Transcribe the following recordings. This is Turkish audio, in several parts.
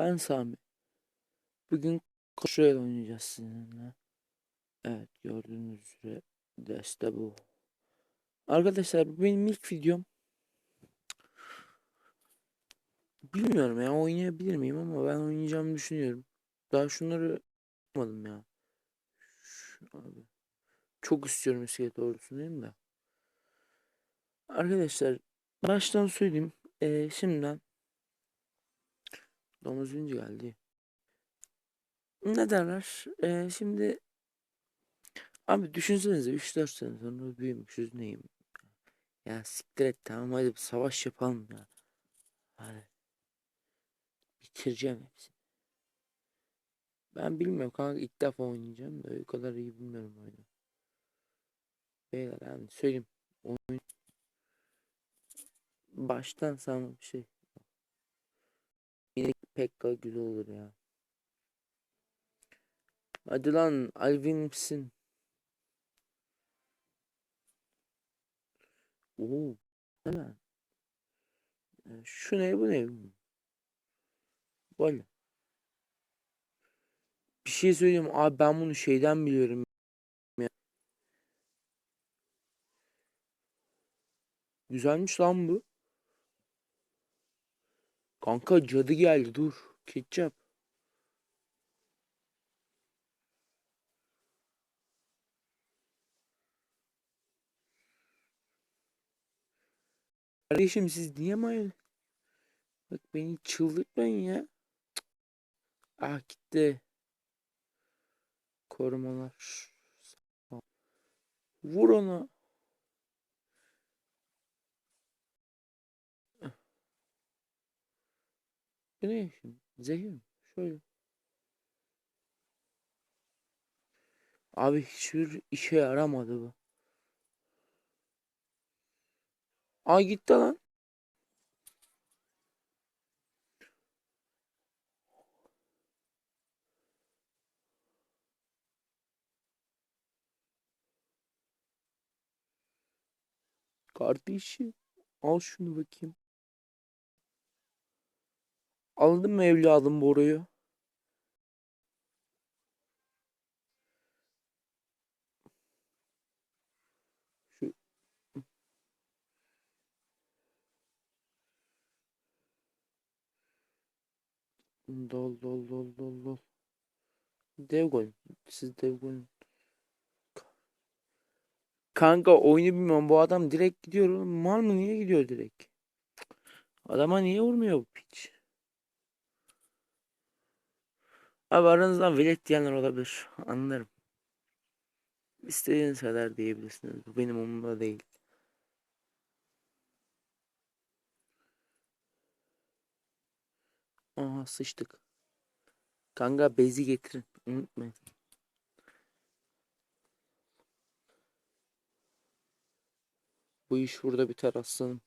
Ben Sami. Bugün Clash oynayacağız sizinle. Evet gördüğünüz üzere deste bu. Arkadaşlar bu benim ilk videom. Bilmiyorum ya oynayabilir miyim ama ben oynayacağımı düşünüyorum. Daha şunları yapmadım ya. Şu, abi. Çok istiyorum iskelet ordusunu değil de. Arkadaşlar baştan söyleyeyim. Ee, şimdiden domuz vinci geldi. Ne derler? Ee, şimdi abi düşünsenize 3-4 sene sonra büyümüşüz neyim? Ya siktir et tamam hadi bir savaş yapalım ya. Hadi. Bitireceğim hepsini. Ben bilmiyorum kanka ilk defa oynayacağım da o kadar iyi bilmiyorum oyunu. Beyler yani söyleyeyim. Oyun baştan sana bir şey. Yine pek güzel olur ya. Hadi lan Alvin misin? Oo. Ee, Şu ne bu ne? Böyle. Bir şey söyleyeyim abi ben bunu şeyden biliyorum. Güzelmiş lan bu. Kanka cadı geldi dur. Ketçap. Kardeşim siz niye mayın? Bak beni çıldırtmayın ya. Cık. Ah gitti. Korumalar. Vur ona. Bu ne şimdi? Zehir mi? Şöyle. Abi hiçbir işe yaramadı bu. Ay gitti lan. Kardeşim al şunu bakayım. Aldın mı evladım boruyu? Şu dol dol dol dol dol. Dev gol. Siz dev gol. Kanka oyunu bilmiyorum. Bu adam direkt gidiyor. Mal mı niye gidiyor direkt? Adama niye vurmuyor bu piç? Abi aranızdan velet diyenler olabilir. Anlarım. İstediğiniz kadar diyebilirsiniz. Bu benim umurumda değil. Aha sıçtık. Kanka bezi getirin. Unutmayın. Bu iş burada biter aslanım.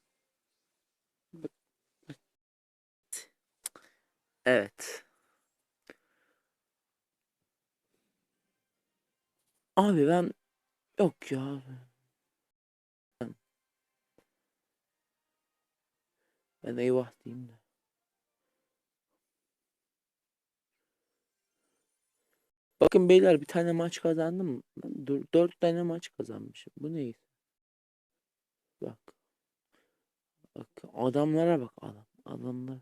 Evet. Abi ben yok ya. Ben, ben eyvah diyeyim de. Bakın beyler bir tane maç kazandım. Ben dör- dört tane maç kazanmışım. Bu ne? Bak. Bak adamlara bak adam. Adamlar.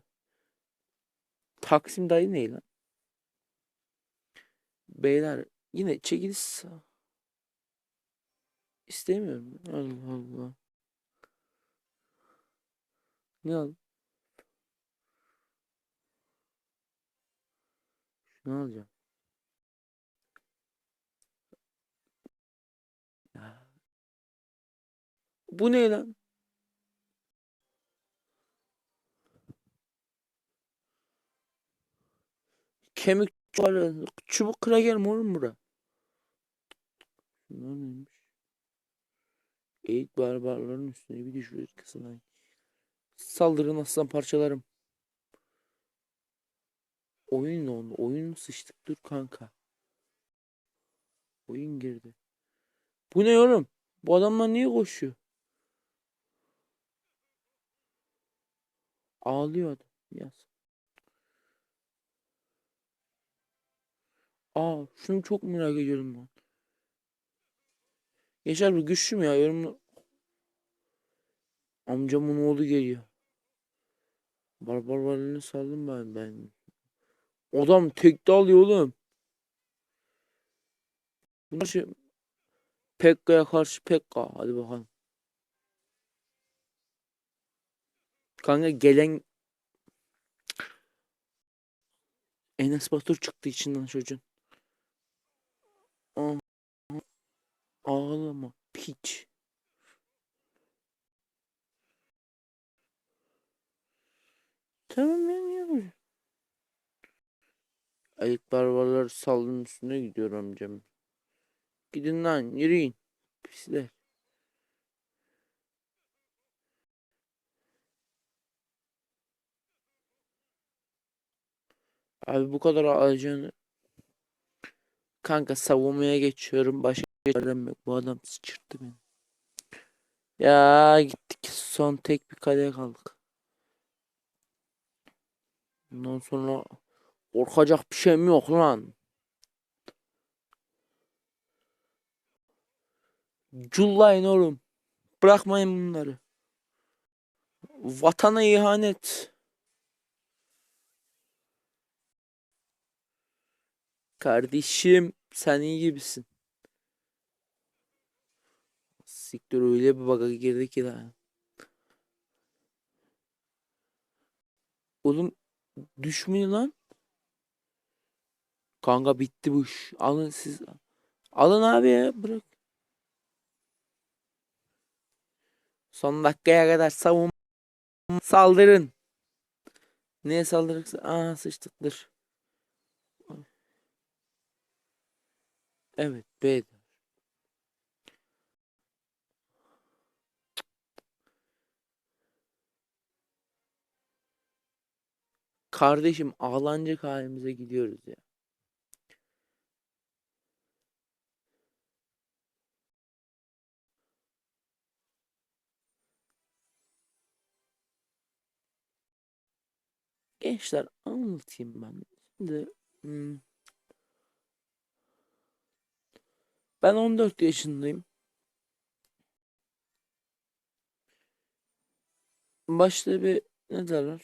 Taksim dayı ne lan? Beyler yine çekiliş istemiyorum. Allah Allah. Ne al? Şunu alacağım. Ya. Bu ne lan? Kemik. Çubuk kraker mi oğlum bura? Şunlar neymiş? Eğit barbarların üstüne bir düşürür kısımdan. Saldırın aslan parçalarım. Oyun oldu? Oyun sıçtık dur kanka. Oyun girdi. Bu ne oğlum? Bu adamlar niye koşuyor? Ağlıyor adam. Yaz. Aa şunu çok merak ediyorum ben. Yaşar bu güçlü mü ya? Yorumlu. Amcamın oğlu geliyor. Barbar varlığını saldım ben ben. Adam tekte alıyor oğlum. Bunlar şey... Pekka'ya karşı Pekka. Hadi bakalım. Kanka gelen Enes Batur çıktı içinden çocuğun. Ağlama piç. Tamam ya böyle? Ayık barbarlar sallın üstüne gidiyor amcam. Gidin lan yürüyün. Pisler. Abi bu kadar alacağını Kanka savunmaya geçiyorum. Başka çarem yok. Bu adam sıçırttı beni. Ya gittik. Son tek bir kaleye kaldık. Bundan sonra korkacak bir şeyim yok lan. Cullayın oğlum. Bırakmayın bunları. Vatana ihanet. Kardeşim sen iyi gibisin. Siktir öyle bir baga girdik ki daha. Oğlum düşmüyor lan. Kanka bitti bu iş. Alın siz. Alın abi ya bırak. Son dakikaya kadar savun. Saldırın. Neye saldırırsa? Aa sıçtıktır. Evet B'de. Kardeşim ağlanacak halimize gidiyoruz ya. Gençler anlatayım ben. Şimdi hmm, ben 14 yaşındayım. Başta bir ne derler?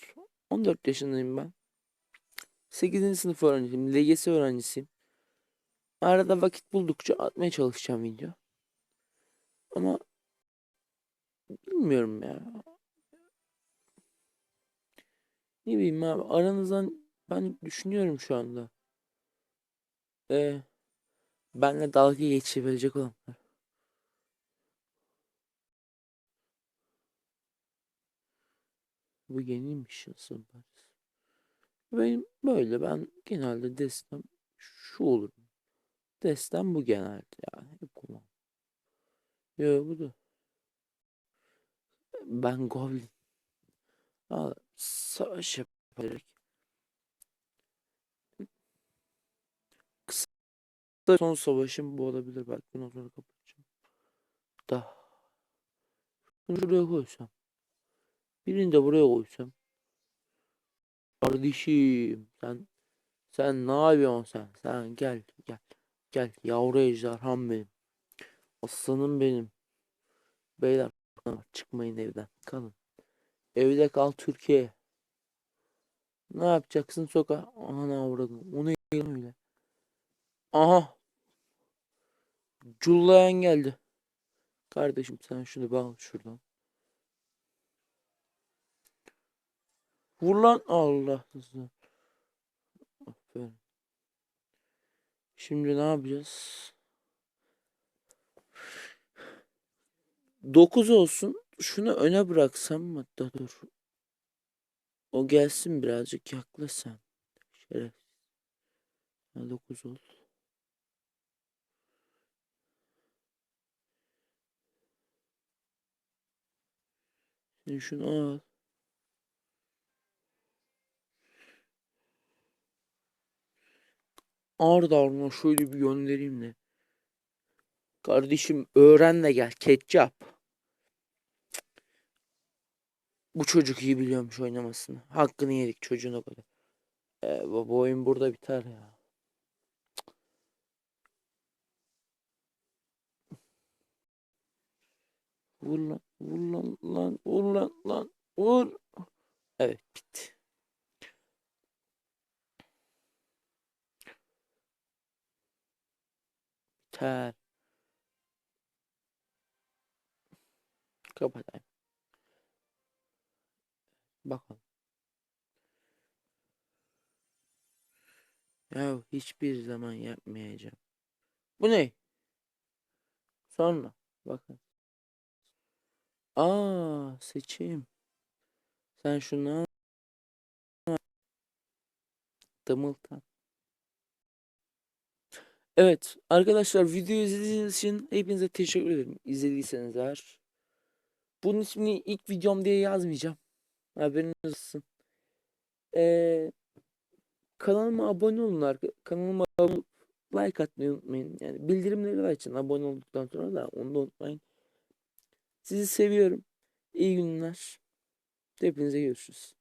14 yaşındayım ben. 8. sınıf öğrencisiyim. LGS öğrencisiyim. Arada vakit buldukça atmaya çalışacağım video. Ama bilmiyorum ya. Ne bileyim abi aranızdan ben düşünüyorum şu anda. Ee, benle dalga geçebilecek olanlar. Bu yeniymiş aslında. Benim böyle ben genelde destem şu olur. Destem bu genelde yani. Hep kullan. Yo bu da. Ben Goblin. Aa, savaş yaparak. Kısa son savaşım bu olabilir. Belki bundan sonra kapatacağım. Da. Bunu şuraya koysam. Birini de buraya koysam. Kardeşim sen sen ne yapıyorsun sen? Sen gel gel. Gel yavru ejderham benim. Aslanım benim. Beyler çıkmayın evden. Kalın. Evde kal Türkiye. Ne yapacaksın sokağa? Ana avradım. O ne lan öyle? Aha. Cullayan geldi. Kardeşim sen şunu bağla şuradan. Vur lan Allah. Aferin. Şimdi ne yapacağız? 9 olsun. Şunu öne bıraksam? Da dur. O gelsin birazcık yaklaş sen. Şeref. 9 ol. Şunu al. Arda Arman şöyle bir göndereyim de. Kardeşim öğren de gel ketçap. Bu çocuk iyi biliyormuş oynamasını. Hakkını yedik çocuğun o kadar. Ee, bu oyun burada biter ya. Vur lan, vur lan, lan, vur lan, lan, vur. Evet bitti. Hiçbir zaman yapmayacağım. Bu ne? Sonra bakın. Aa seçim. Sen şunu al. Dımıltan. Evet arkadaşlar videoyu izlediğiniz için hepinize teşekkür ederim. İzlediyseniz eğer. Bunun ismini ilk videom diye yazmayacağım. Haberiniz olsun. Ee, kanalıma abone olun. Kanalıma like atmayı unutmayın. Yani bildirimleri açın abone olduktan sonra da onu da unutmayın. Sizi seviyorum. İyi günler. Hepinize görüşürüz.